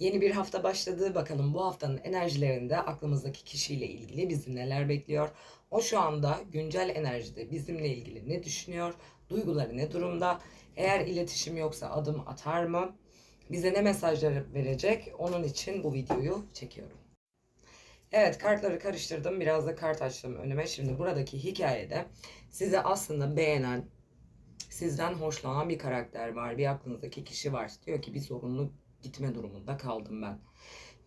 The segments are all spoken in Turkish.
Yeni bir hafta başladı. Bakalım bu haftanın enerjilerinde aklımızdaki kişiyle ilgili bizi neler bekliyor? O şu anda güncel enerjide bizimle ilgili ne düşünüyor? Duyguları ne durumda? Eğer iletişim yoksa adım atar mı? Bize ne mesajlar verecek? Onun için bu videoyu çekiyorum. Evet kartları karıştırdım. Biraz da kart açtım önüme. Şimdi buradaki hikayede size aslında beğenen, sizden hoşlanan bir karakter var. Bir aklınızdaki kişi var. Diyor ki bir zorunlu gitme durumunda kaldım ben.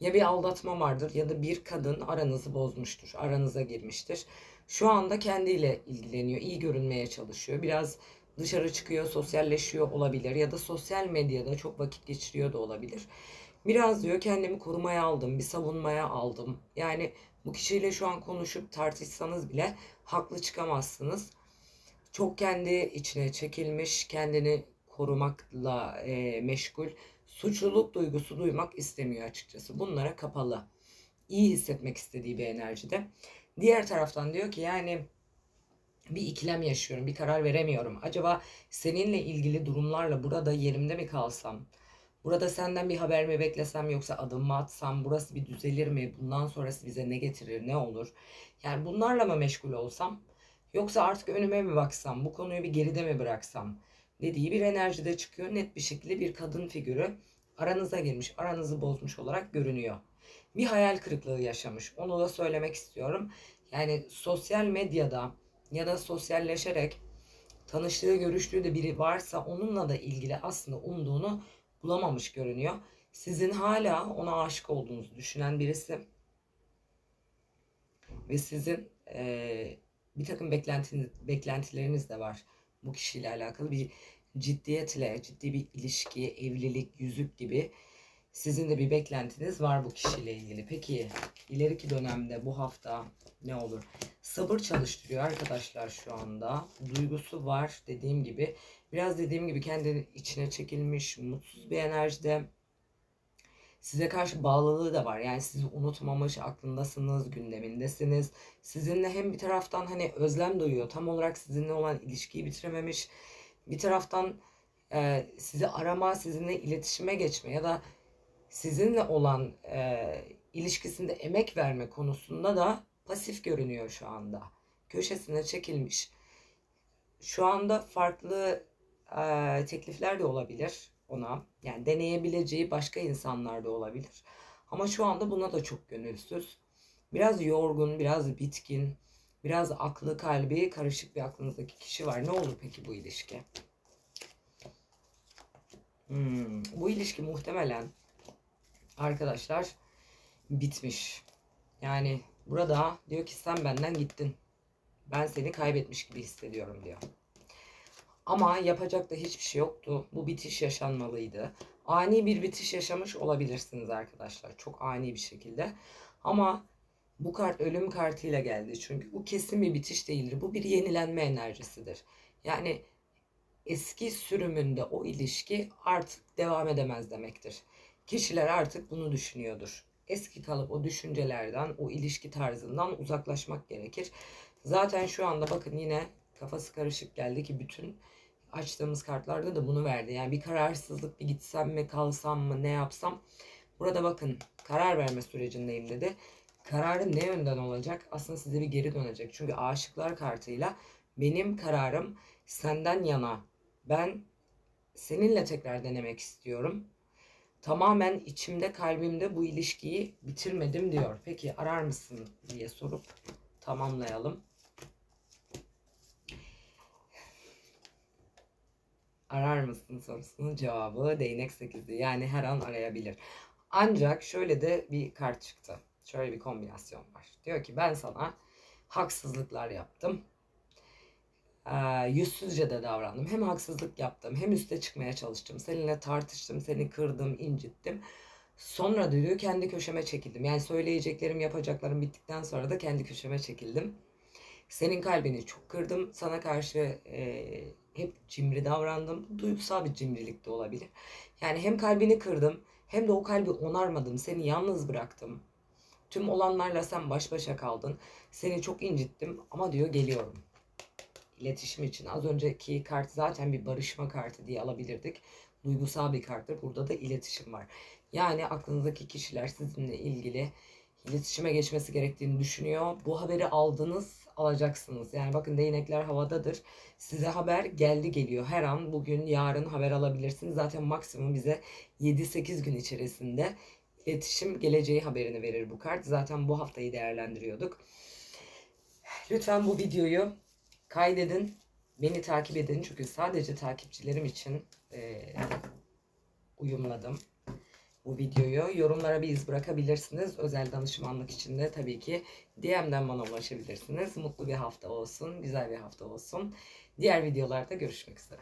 Ya bir aldatma vardır ya da bir kadın aranızı bozmuştur. Aranıza girmiştir. Şu anda kendiyle ilgileniyor. iyi görünmeye çalışıyor. Biraz dışarı çıkıyor, sosyalleşiyor olabilir ya da sosyal medyada çok vakit geçiriyor da olabilir. Biraz diyor kendimi korumaya aldım, bir savunmaya aldım. Yani bu kişiyle şu an konuşup tartışsanız bile haklı çıkamazsınız. Çok kendi içine çekilmiş, kendini korumakla e, meşgul. Suçluluk duygusu duymak istemiyor açıkçası. Bunlara kapalı. İyi hissetmek istediği bir enerjide. Diğer taraftan diyor ki yani bir ikilem yaşıyorum, bir karar veremiyorum. Acaba seninle ilgili durumlarla burada yerimde mi kalsam? Burada senden bir haber mi beklesem yoksa adım mı atsam? Burası bir düzelir mi? Bundan sonrası bize ne getirir, ne olur? Yani bunlarla mı meşgul olsam? Yoksa artık önüme mi baksam? Bu konuyu bir geride mi bıraksam? Dediği bir enerjide çıkıyor. Net bir şekilde bir kadın figürü aranıza girmiş, aranızı bozmuş olarak görünüyor. Bir hayal kırıklığı yaşamış. Onu da söylemek istiyorum. Yani sosyal medyada ya da sosyalleşerek tanıştığı, görüştüğü de biri varsa onunla da ilgili aslında umduğunu bulamamış görünüyor. Sizin hala ona aşık olduğunuzu düşünen birisi ve sizin eee, bir takım beklentiniz, beklentileriniz de var bu kişiyle alakalı bir ciddiyetle, ciddi bir ilişki, evlilik, yüzük gibi sizin de bir beklentiniz var bu kişiyle ilgili. Peki ileriki dönemde bu hafta ne olur? Sabır çalıştırıyor arkadaşlar şu anda. Duygusu var dediğim gibi. Biraz dediğim gibi kendi içine çekilmiş, mutsuz bir enerjide. Size karşı bağlılığı da var. Yani sizi unutmamış, aklındasınız, gündemindesiniz. Sizinle hem bir taraftan hani özlem duyuyor. Tam olarak sizinle olan ilişkiyi bitirememiş. Bir taraftan e, sizi arama, sizinle iletişime geçme ya da sizinle olan e, ilişkisinde emek verme konusunda da pasif görünüyor şu anda. Köşesine çekilmiş. Şu anda farklı e, teklifler de olabilir ona. Yani deneyebileceği başka insanlar da olabilir. Ama şu anda buna da çok gönülsüz. Biraz yorgun, biraz bitkin, biraz aklı kalbi karışık bir aklınızdaki kişi var. Ne olur peki bu ilişki? Hmm, bu ilişki muhtemelen arkadaşlar bitmiş. Yani burada diyor ki sen benden gittin. Ben seni kaybetmiş gibi hissediyorum diyor. Ama yapacak da hiçbir şey yoktu. Bu bitiş yaşanmalıydı. Ani bir bitiş yaşamış olabilirsiniz arkadaşlar. Çok ani bir şekilde. Ama bu kart ölüm kartıyla geldi. Çünkü bu kesin bir bitiş değildir. Bu bir yenilenme enerjisidir. Yani eski sürümünde o ilişki artık devam edemez demektir. Kişiler artık bunu düşünüyordur. Eski kalıp o düşüncelerden, o ilişki tarzından uzaklaşmak gerekir. Zaten şu anda bakın yine kafası karışık geldi ki bütün açtığımız kartlarda da bunu verdi. Yani bir kararsızlık, bir gitsem mi, kalsam mı, ne yapsam. Burada bakın karar verme sürecindeyim dedi. Kararı ne yönden olacak? Aslında size bir geri dönecek. Çünkü aşıklar kartıyla benim kararım senden yana. Ben seninle tekrar denemek istiyorum. Tamamen içimde, kalbimde bu ilişkiyi bitirmedim diyor. Peki arar mısın diye sorup tamamlayalım. arar mısın sorusunun cevabı değnek 8'di. Yani her an arayabilir. Ancak şöyle de bir kart çıktı. Şöyle bir kombinasyon var. Diyor ki ben sana haksızlıklar yaptım. Ee, yüzsüzce de davrandım. Hem haksızlık yaptım hem üste çıkmaya çalıştım. Seninle tartıştım, seni kırdım, incittim. Sonra diyor kendi köşeme çekildim. Yani söyleyeceklerim, yapacaklarım bittikten sonra da kendi köşeme çekildim. Senin kalbini çok kırdım. Sana karşı e, hep cimri davrandım. Duygusal bir cimrilik de olabilir. Yani hem kalbini kırdım hem de o kalbi onarmadım. Seni yalnız bıraktım. Tüm olanlarla sen baş başa kaldın. Seni çok incittim ama diyor geliyorum. İletişim için az önceki kart zaten bir barışma kartı diye alabilirdik. Duygusal bir karttır. Burada da iletişim var. Yani aklınızdaki kişiler sizinle ilgili iletişime geçmesi gerektiğini düşünüyor. Bu haberi aldınız, alacaksınız. Yani bakın değnekler havadadır. Size haber geldi geliyor. Her an bugün, yarın haber alabilirsiniz. Zaten maksimum bize 7-8 gün içerisinde iletişim geleceği haberini verir bu kart. Zaten bu haftayı değerlendiriyorduk. Lütfen bu videoyu kaydedin. Beni takip edin. Çünkü sadece takipçilerim için eee, uyumladım bu videoyu. Yorumlara bir iz bırakabilirsiniz. Özel danışmanlık için de tabii ki DM'den bana ulaşabilirsiniz. Mutlu bir hafta olsun. Güzel bir hafta olsun. Diğer videolarda görüşmek üzere.